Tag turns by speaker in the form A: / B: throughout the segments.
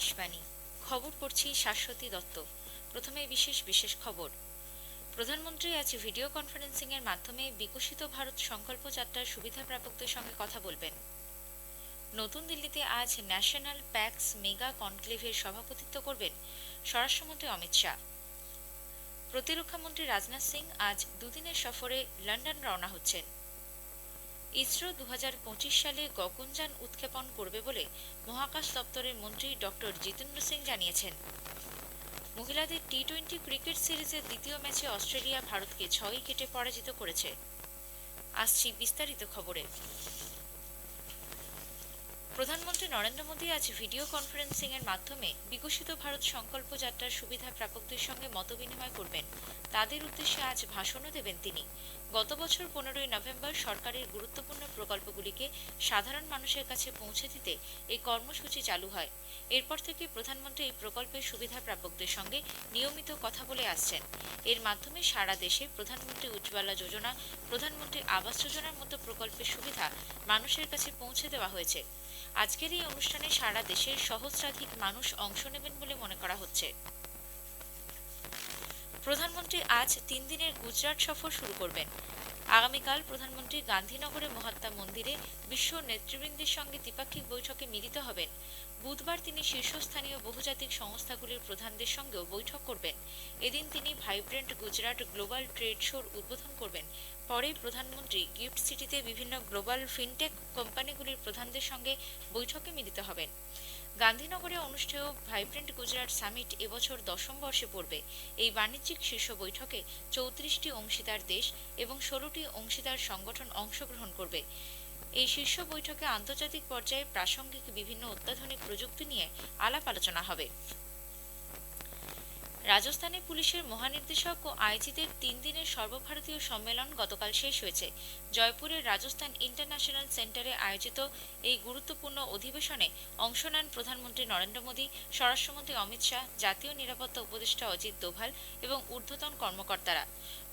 A: আকাশবাণী। খবর পড়ছি শাশ্বতী দত্ত। প্রথমে বিশেষ বিশেষ খবর। প্রধানমন্ত্রী আজ ভিডিও কনফারেন্সিং এর মাধ্যমে বিকশিত ভারত সংকল্প যাত্রার সুবিধা প্রাপকদের সঙ্গে কথা বলবেন। নতুন দিল্লিতে আজ ন্যাশনাল প্যাক্স মেগা কনক্লেভের সভাপতিত্ব করবেন স্বরাষ্ট্রমন্ত্রী অমিত শাহ। প্রতিরক্ষামন্ত্রী রাজনাথ সিং আজ দুদিনের সফরে লন্ডন রওনা হচ্ছেন। ইসরো দু হাজার পঁচিশ সালে গগনযান উৎক্ষেপণ করবে বলে মহাকাশ দপ্তরের মন্ত্রী ডক্টর জিতেন্দ্র সিং জানিয়েছেন। মহিলাদের টি টোয়েন্টি ক্রিকেট সিরিজের দ্বিতীয় ম্যাচে অস্ট্রেলিয়া ভারতকে ছয় উইকেটে পরাজিত করেছে। আসছি বিস্তারিত খবরে। প্রধানমন্ত্রী নরেন্দ্র মোদী আজ ভিডিও কনফারেন্সিং এর মাধ্যমে বিকশিত ভারত সংকল্প যাত্রার সুবিধা প্রাপকদের সঙ্গে মতবিনিময় করবেন। তাদের উদ্দেশ্যে আজ ভাষণও দেবেন তিনি। গত বছর পনেরোই নভেম্বর সরকারের গুরুত্বপূর্ণ প্রকল্পগুলিকে সাধারণ মানুষের কাছে পৌঁছে দিতে এই কর্মসূচি চালু হয়। এরপর থেকে প্রধানমন্ত্রী এই প্রকল্পের সুবিধা প্রাপকদের সঙ্গে নিয়মিত কথা বলে আসছেন। এর মাধ্যমে সারা দেশে প্রধানমন্ত্রী উজ্জ্বলা যোজনা, প্রধানমন্ত্রী আবাস যোজনার মতো প্রকল্পের সুবিধা মানুষের কাছে পৌঁছে দেওয়া হয়েছে। আজকের এই অনুষ্ঠানে সারা দেশের সহস্রাধিক মানুষ অংশ নেবেন বলে মনে করা হচ্ছে। প্রধানমন্ত্রী আজ তিন দিনের গুজরাট সফর শুরু করবেন। আগামীকাল প্রধানমন্ত্রী গান্ধীনগরে মহাত্মা মন্দিরে বিশ্ব নেতৃবৃন্দের সঙ্গে দ্বিপাক্ষিক বৈঠকে মিলিত হবেন। বুধবার তিনি শীর্ষস্থানীয় বহুজাতিক সংস্থাগুলির প্রধানদের সঙ্গেও বৈঠক করবেন। এদিন তিনি ভাইব্রেন্ট গুজরাট গ্লোবাল ট্রেড শোর উদ্বোধন করবেন। পরে প্রধানমন্ত্রী গিফট সিটিতে বিভিন্ন গ্লোবাল ফিনটেক কোম্পানিগুলির প্রধানদের সঙ্গে বৈঠকে মিলিত হবেন। গান্ধীনগরে অনুষ্ঠেয় ভাইব্রেন্ট গুজরাট সামিট এবছর দশম বর্ষে পড়বে। এই বাণিজ্যিক শীর্ষ বৈঠকে চৌত্রিশটি অংশীদার দেশ এবং ষোলোটি অংশীদার সংগঠন অংশগ্রহণ করবে। এই শীর্ষ বৈঠকে আন্তর্জাতিক পর্যায়ে প্রাসঙ্গিক বিভিন্ন অত্যাধুনিক প্রযুক্তি নিয়ে আলাপ আলোচনা হবে। রাজস্থানে পুলিশের মহানির্দেশক ও আইজিদের তিন দিনের সর্বভারতীয় সম্মেলন গতকাল শেষ হয়েছে। জয়পুরের রাজস্থান ইন্টারন্যাশনাল সেন্টারে আয়োজিত এই গুরুত্বপূর্ণ অধিবেশনে অংশ নেন প্রধানমন্ত্রী নরেন্দ্র মোদী, স্বরাষ্ট্রমন্ত্রী অমিত শাহ, জাতীয় নিরাপত্তা উপদেষ্টা অজিত দোভাল এবং ঊর্ধ্বতন কর্মকর্তারা।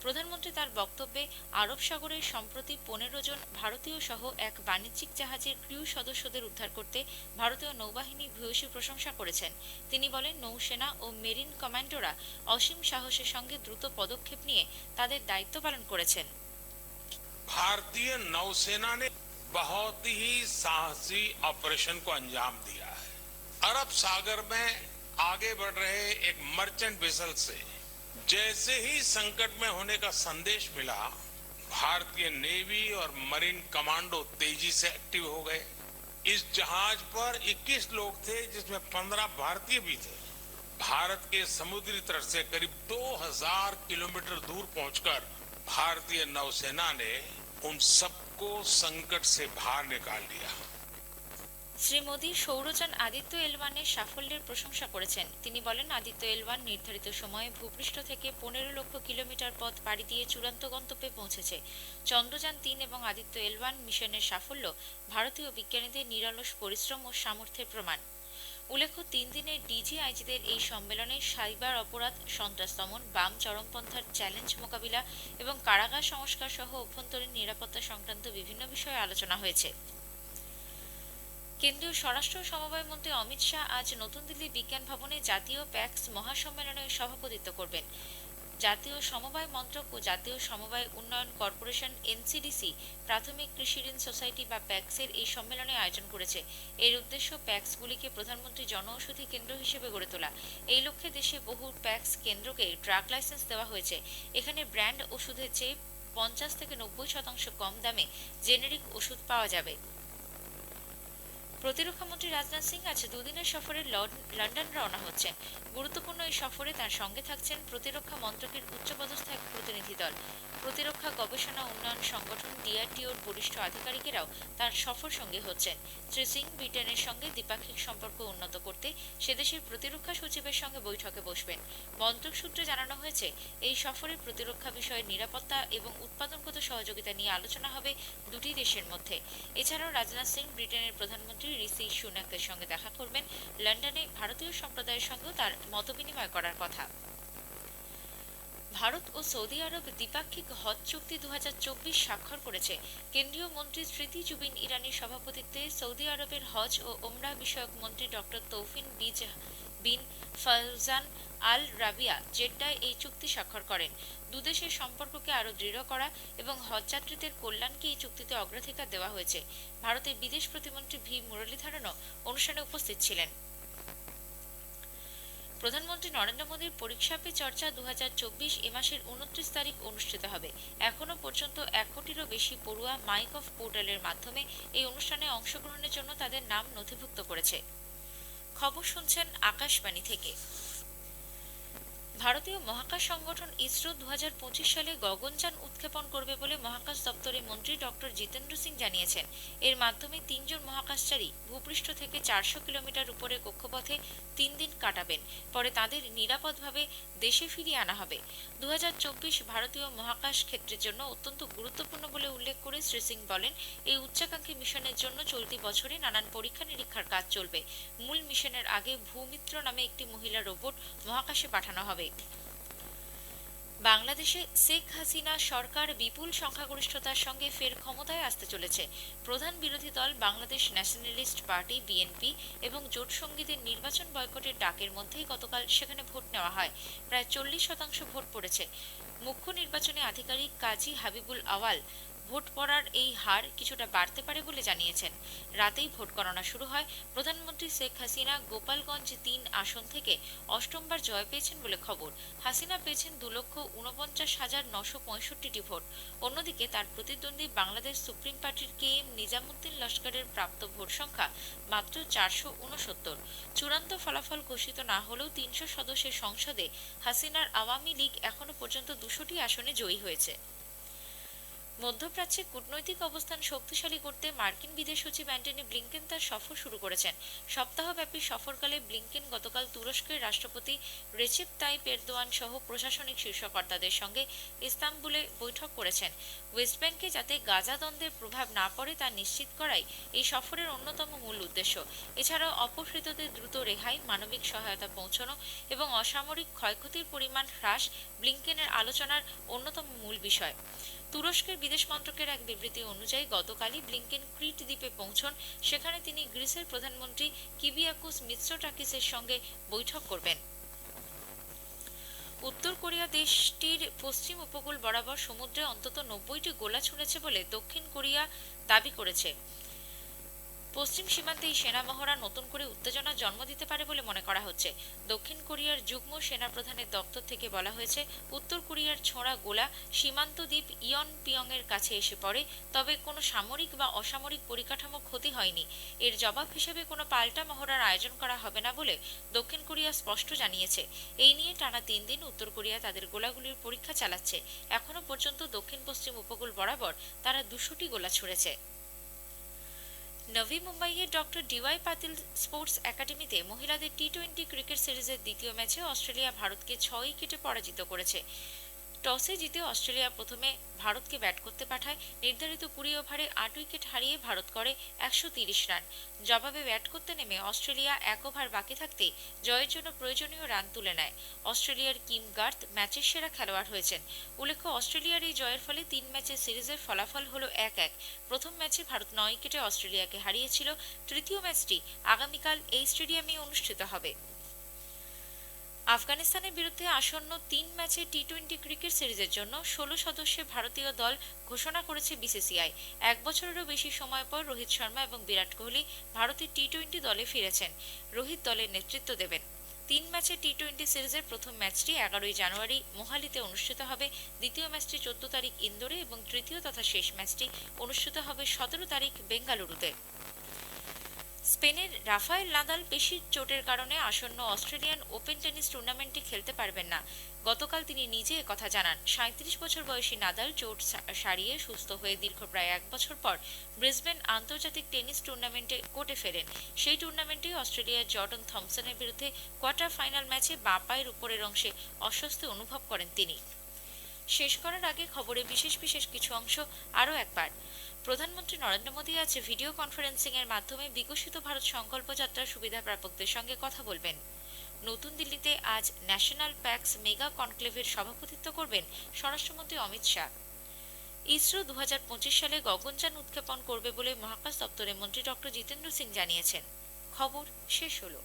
A: প্রধানমন্ত্রী তার বক্তব্যে আরব সাগরের সম্প্রতি পনেরো জন ভারতীয় সহ এক বাণিজ্যিক জাহাজের ক্রিউ সদস্যদের উদ্ধার করতে ভারতীয় নৌবাহিনী ভূয়সী প্রশংসা করেছেন তিনি বলেন নৌসেনা ও মেরিন কমান্ডোরা অসীম সাহসের সঙ্গে দ্রুত পদক্ষেপ নিয়ে তাদের দায়িত্ব পালন করেছেন
B: भारतीय नौसेना ने बहुत ही साहसी ऑपरेशन को अंजाम दिया है अरब सागर में आगे बढ़ रहे एक मर्चेंट वेसल से जैसे ही संकट में होने का संदेश मिला, भारतीय नेवी और मरीन कमांडो तेज़ी से एक्टिव हो गए। इस जहाज़ पर 21 लोग थे, जिसमें 15 भारतीय भी थे। भारत के समुद्री तट से करीब 2000 किलोमीटर दूर पहुंचकर भारतीय नौसेना ने उन सबको संकट से बाहर निकाल लिया
A: শ্রী মোদী সৌরযান আদিত্য এলওয়ানের সাফল্যের প্রশংসা করেছেন। তিনি বলেন, আদিত্য এলওয়ান নির্ধারিত সময়ে ভূপৃষ্ঠ থেকে পনেরো লক্ষ কিলোমিটার পথ পাড়ি দিয়ে চূড়ান্ত গন্তব্যে পৌঁছেছে। চন্দ্রযান তিন এবং আদিত্য এলওয়ান মিশনের সাফল্য ভারতীয় বিজ্ঞানীদের নিরলস পরিশ্রম ও সামর্থ্যের প্রমাণ। উল্লেখ্য, তিন দিনের ডিজিআইজিদের এই সম্মেলনে সাইবার অপরাধ, সন্ত্রাস দমন, বাম চরমপন্থার চ্যালেঞ্জ মোকাবিলা এবং কারাগার সংস্কার সহ অভ্যন্তরীণ নিরাপত্তা সংক্রান্ত বিভিন্ন বিষয়ে আলোচনা হয়েছে। কেন্দ্রীয় স্বরাষ্ট্র সমবায় মন্ত্রী অমিত শাহ আজ নতুন দিল্লি বিজ্ঞান ভবনে জাতীয় প্যাক্স মহাসম্মেলনের সভাপতিত্ব করবেন। জাতীয় সমবায় মন্ত্রক ও জাতীয় সমবায় উন্নয়ন কর্পোরেশন এনসিডিসি প্রাথমিক কৃষি ঋণ সোসাইটি বা প্যাক্সের এই সম্মেলনে আয়োজন করেছে। এর উদ্দেশ্য প্যাক্সগুলিকে প্রধানমন্ত্রী জনঔষধি কেন্দ্র হিসেবে গড়ে তোলা। এই লক্ষ্যে দেশে বহু প্যাক্স কেন্দ্রকে ড্রাগ লাইসেন্স দেওয়া হয়েছে। এখানে ব্র্যান্ড ওষুধের চেয়ে পঞ্চাশ থেকে নব্বই শতাংশ কম দামে জেনেরিক ওষুধ পাওয়া যাবে। প্রতিরক্ষামন্ত্রী রাজনাথ সিং আজ দুদিনের সফরে লন্ডন রওনা হচ্ছেন। গুরুত্বপূর্ণ এই সফরে তার সঙ্গে থাকছেন প্রতিরক্ষা মন্ত্রকের উচ্চপদস্থ প্রতিরক্ষা গবেষণা উন্নয়ন সংগঠন ডিআরডিওর বরিষ্ঠ আধিকারিকেরাও তার সফর সঙ্গী হচ্ছেন। শ্রী সিং ব্রিটেনের সঙ্গে দ্বিপাক্ষিক সম্পর্ক উন্নত করতে সেদেশের প্রতিরক্ষা সচিবের সঙ্গে বৈঠকে বসবেন। মন্ত্রক সূত্রে জানানো হয়েছে, এই সফরে প্রতিরক্ষা বিষয়ে নিরাপত্তা এবং উৎপাদনগত সহযোগিতা নিয়ে আলোচনা হবে দুটি দেশের মধ্যে। এছাড়াও রাজনাথ সিং ব্রিটেনের প্রধানমন্ত্রী ঋষি সুনাকের সঙ্গে দেখা করবেন। লন্ডনে ভারতীয় সম্প্রদায়ের সঙ্গেও তার মতবিনিময় করার কথা। ভারত ও সৌদি আরব দ্বিপাক্ষিক হজ চুক্তি দুহাজার চব্বিশ স্বাক্ষর করেছে। কেন্দ্রীয় মন্ত্রী স্মৃতি জুবিন ইরানির সভাপতিত্বে সৌদি আরবের হজ ও ওমরা বিষয়ক মন্ত্রী ডক্টর তৌফিন বিজ বিন ফৌজান আল রাবিয়া জেড্ডায় এই চুক্তি স্বাক্ষর করেন। দুদেশের সম্পর্ককে আরও দৃঢ় করা এবং হজযাত্রীদের কল্যাণকে এই চুক্তিতে অগ্রাধিকার দেওয়া হয়েছে। ভারতের বিদেশ প্রতিমন্ত্রী ভি. মুরলীধরনও অনুষ্ঠানে উপস্থিত ছিলেন। প্রধানমন্ত্রী নরেন্দ্র মোদীর পরীক্ষা পে চর্চা দু হাজার চব্বিশ এ মাসের উনত্রিশ তারিখ অনুষ্ঠিত হবে। এখনও পর্যন্ত এক কোটিরও বেশি পড়ুয়া মাইক অফ পোর্টালের মাধ্যমে এই অনুষ্ঠানে অংশগ্রহণের জন্য তাদের নাম নথিভুক্ত করেছে। খবর শুনছেন আকাশবাণী থেকে। ভারতীয় মহাকাশ সংগঠন ইসরো দু হাজার পঁচিশ সালে গগনযান উৎক্ষেপণ করবে বলে মহাকাশ দপ্তরের মন্ত্রী ডক্টর জিতেন্দ্র সিং জানিয়েছেন। এর মাধ্যমে তিনজন মহাকাশচারী ভূপৃষ্ঠ থেকে চারশো কিলোমিটার উপরে কক্ষপথে তিন দিন কাটাবেন। পরে তাদের নিরাপদভাবে দেশে ফিরিয়ে আনা হবে। দু হাজার চব্বিশ ভারতীয় মহাকাশ ক্ষেত্রের জন্য অত্যন্ত গুরুত্বপূর্ণ বলে উল্লেখ করে শ্রী সিং বলেন, এই উচ্চাকাঙ্ক্ষী মিশনের জন্য চলতি বছরে নানান পরীক্ষা নিরীক্ষার কাজ চলবে। মূল মিশনের আগে ভূমিত্র নামে একটি মহিলা রোবট মহাকাশে পাঠানো হবে। বাংলাদেশে শেখ হাসিনা সরকার বিপুল সংখ্যাগরিষ্ঠতার সঙ্গে ফের ক্ষমতায় আসতে চলেছে। প্রধান বিরোধী দল বাংলাদেশ ন্যাশনালিস্ট পার্টি বিএনপি এবং জোট সঙ্গীদের নির্বাচন বয়কটের ডাকের মধ্যেই গতকাল সেখানে ভোট নেওয়া হয়। প্রায় চল্লিশ শতাংশ ভোট পড়েছে। মুখ্য নির্বাচনী আধিকারিক কাজী হাবিবুল আওয়াল ভোট পড়ার এই হার কিছুটা বাড়তে পারে বলে জানিয়েছেন। রাতেই ভোট গণনা শুরু হয়। প্রধানমন্ত্রী শেখ হাসিনা গোপালগঞ্জ তিন আসন থেকে অষ্টমবার জয় পেয়েছেন বলে খবর। হাসিনা পেয়েছেন দু লক্ষ উনপঞ্চাশ হাজার নশো পঁয়ষট্টিটি ভোট। অন্যদিকে তার প্রতিদ্বন্দ্বী বাংলাদেশ সুপ্রিম পার্টির কে এম নিজামুদ্দিন লস্করের প্রাপ্ত ভোট সংখ্যা মাত্র চারশো উনসত্তর। চূড়ান্ত ফলাফল ঘোষিত না হলেও তিনশো সদস্যের সংসদে হাসিনার আওয়ামী লীগ এখনও পর্যন্ত দুশোটি আসনে জয়ী হয়েছে। মধ্যপ্রাচ্যে কূটনৈতিক অবস্থান শক্তিশালী করতে মার্কিন বিদেশ সচিব অ্যান্টনি ব্লিংকেন তার সফর শুরু করেছেন। সপ্তাহব্যাপী সফরকালে ব্লিংকেন গতকাল তুরস্কের রাষ্ট্রপতি রেচেপ তাইপ এরদোয়ান সহ প্রশাসনিক শীর্ষকর্তাদের সঙ্গে ইস্তাম্বুলে বৈঠক করেছেন। ওয়েস্ট ব্যাংকে যাতে গাজা দ্বন্দ্বের প্রভাব না পড়ে তা নিশ্চিত করাই এই সফরের অন্যতম মূল উদ্দেশ্য। এছাড়াও অপহৃতদের দ্রুত রেহাই, মানবিক সহায়তা পৌঁছানো এবং অসামরিক ক্ষয়ক্ষতির পরিমাণ হ্রাস ব্লিংকেনের আলোচনার অন্যতম মূল বিষয়। তুরস্কের বিদেশ মন্ত্রকের এক বিবৃতি অনুযায়ী, গতকালই ব্লিংকেন ক্রিট দ্বীপে পৌঁছন। সেখানে তিনি গ্রিসের প্রধানমন্ত্রী কিবিয়াকুস মিত্সোটাকিসের সঙ্গে বৈঠক করবেন। উত্তর কোরিয়া দেশটির পশ্চিম উপকূল বরাবর সমুদ্রে অন্তত নব্বইটি গোলা ছুঁড়েছে বলে দক্ষিণ কোরিয়া দাবি করেছে। পশ্চিম সীমান্তে সেনা মহড়া নতুন করে উত্তেজনা জন্ম দিতে পারে বলে মনে করা হচ্ছে। দক্ষিণ কোরিয়ার যুগ্ম সেনা প্রধানের দপ্তর থেকে বলা হয়েছে, উত্তর কোরিয়ার ছোঁড়া গোলা সীমান্ত দ্বীপ ইয়ন পিয়ং এর কাছে এসে পড়ে, তবে কোনো সামরিক বা অসামরিক পরিকাঠামো ক্ষতি হয়নি। এর জবাব হিসেবে কোনো পাল্টা মহড়ার আয়োজন করা হবে না বলে দক্ষিণ কোরিয়া স্পষ্ট জানিয়েছে। এই নিয়ে টানা তিন দিন উত্তর কোরিয়া তাদের গোলাগুলির পরীক্ষা চালাচ্ছে। এখনও পর্যন্ত দক্ষিণ পশ্চিম উপকূল বরাবর তারা দুশোটি গোলা ছুড়েছে। নভি মুম্বাইয়ে ডক্টর ডিওয়াই পাতিল স্পোর্টস একাডেমিতে মহিলাদের টি টোয়েন্টি ক্রিকেট সিরিজের দ্বিতীয় ম্যাচে অস্ট্রেলিয়া ভারতকে ছয় উইকেটে পরাজিত করেছে। টসে জিতে অস্ট্রেলিয়া প্রথমে ভারতকে ব্যাট করতে পাঠায়। নির্ধারিত কুড়ি ওভারে আট উইকেট হারিয়ে ভারত করে একশো তিরিশ রান। জবাবে ব্যাট করতে নেমে অস্ট্রেলিয়া এক ওভার বাকি থাকতেই জয়ের জন্য প্রয়োজনীয় রান তুলে নেয়। অস্ট্রেলিয়ার কিম গার্থ ম্যাচের সেরা খেলোয়াড় হয়েছেন। উল্লেখ্য, অস্ট্রেলিয়ার এই জয়ের ফলে তিন ম্যাচের সিরিজের ফলাফল হলো এক এক। প্রথম ম্যাচে ভারত নয় উইকেটে অস্ট্রেলিয়াকে হারিয়েছিল। তৃতীয় ম্যাচটি আগামীকাল এই স্টেডিয়ামে অনুষ্ঠিত হবে। আফগানিস্তানের বিরুদ্ধে আসন্ন তিন ম্যাচে টি টোয়েন্টি ক্রিকেট সিরিজের জন্য ষোলো সদস্যের ভারতীয় দল ঘোষণা করেছে বিসিসিআই। এক বছরেরও বেশি সময় পর রোহিত শর্মা এবং বিরাট কোহলি ভারতের টি টোয়েন্টি দলে ফিরেছেন। রোহিত দলের নেতৃত্ব দেবেন। তিন ম্যাচে টি টোয়েন্টি সিরিজের প্রথম ম্যাচটি এগারোই জানুয়ারি মোহালিতে অনুষ্ঠিত হবে। দ্বিতীয় ম্যাচটি চোদ্দ তারিখ ইন্দোরে এবং তৃতীয় তথা শেষ ম্যাচটি অনুষ্ঠিত হবে সতেরো তারিখ বেঙ্গালুরুতে। স্পেনের রাফায়েল নাদাল পেশির চোটের কারণে আসন্ন অস্ট্রেলিয়ান ওপেন টেনিস টুর্নামেন্টটি খেলতে পারবেন না। গতকাল তিনি নিজে কথা জানান। সাঁত্রিশ বছর বয়সী নাদাল চোট সারিয়ে সুস্থ হয়ে দীর্ঘ প্রায় এক বছর পর ব্রিসবেন আন্তর্জাতিক টেনিস টুর্নামেন্টে কোর্টে ফেরেন। সেই টুর্নামেন্টে অস্ট্রেলিয়ার জর্ডন থমসনের বিরুদ্ধে কোয়ার্টার ফাইনাল ম্যাচে বাঁ পায়ের উপরের অংশে অস্বস্তি অনুভব করেন তিনি। শেষ করার আগে খবরে বিশেষ বিশেষ কিছু অংশ আরও একবার। প্রধানমন্ত্রী নরেন্দ্র মোদী আজ ভিডিও কনফারেন্সিং এর মাধ্যমে বিকশিত ভারত সংকল্প যাত্রার সুবিধা প্রাপকদের সঙ্গে কথা বলবেন। নতুন দিল্লিতে আজ ন্যাশনাল প্যাক্স মেগা কনক্লেভের সভাপতিত্ব করবেন স্বরাষ্ট্রমন্ত্রী অমিত শাহ। ইসরো দু হাজার পঁচিশ সালে গগনযান উৎক্ষেপণ করবে বলে মহাকাশ দপ্তরের মন্ত্রী ডক্টর জিতেন্দ্র সিং জানিয়েছেন। খবর শেষ হলো।